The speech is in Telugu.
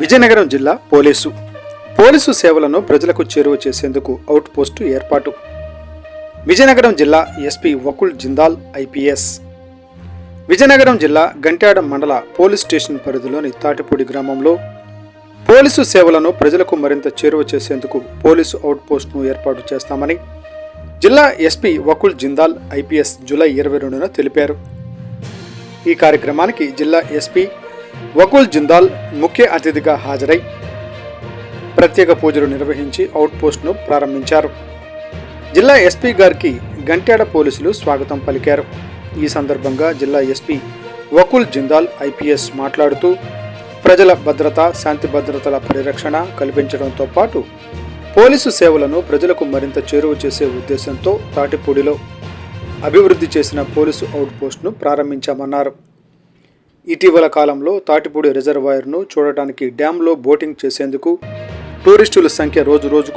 విజయనగరం జిల్లా పోలీసు. పోలీసు సేవలను ప్రజలకు చేరువ చేసేందుకు అవుట్ పోస్టు ఏర్పాటు. విజయనగరం జిల్లా ఎస్పీ వకుల్ జిందాల్ ఐపీఎస్. విజయనగరం జిల్లా గంట్యాడ మండల పోలీస్ స్టేషన్ పరిధిలోని తాటిపూడి గ్రామంలో పోలీసు సేవలను ప్రజలకు మరింత చేరువ చేసేందుకు పోలీసు అవుట్ పోస్టును ఏర్పాటు చేస్తామని జిల్లా SP Vakul Jindal IPS July ఇరవై రెండున తెలిపారు. ఈ కార్యక్రమానికి జిల్లా ఎస్పీ వకుల్ జిందాల్ ముఖ్య అతిథిగా హాజరై ప్రత్యేక పూజలు నిర్వహించి అవుట్పోస్ట్ను ప్రారంభించారు. జిల్లా ఎస్పీ గారికి గంట్యాడ పోలీసులు స్వాగతం పలికారు. ఈ సందర్భంగా జిల్లా ఎస్పీ వకుల్ జిందాల్ ఐపీఎస్ మాట్లాడుతూ ప్రజల భద్రత శాంతి భద్రతల పరిరక్షణ కల్పించడంతో పాటు పోలీసు సేవలను ప్రజలకు మరింత చేరువ చేసే ఉద్దేశంతో తాటిపూడిలో అభివృద్ధి చేసిన పోలీసు అవుట్పోస్ట్ను ప్రారంభించామన్నారు. ఇటీవల కాలంలో తాటిపూడి రిజర్వాయర్ను చూడటానికి డ్యాంలో బోటింగ్ చేసేందుకు టూరిస్టుల సంఖ్య రోజు రోజుకు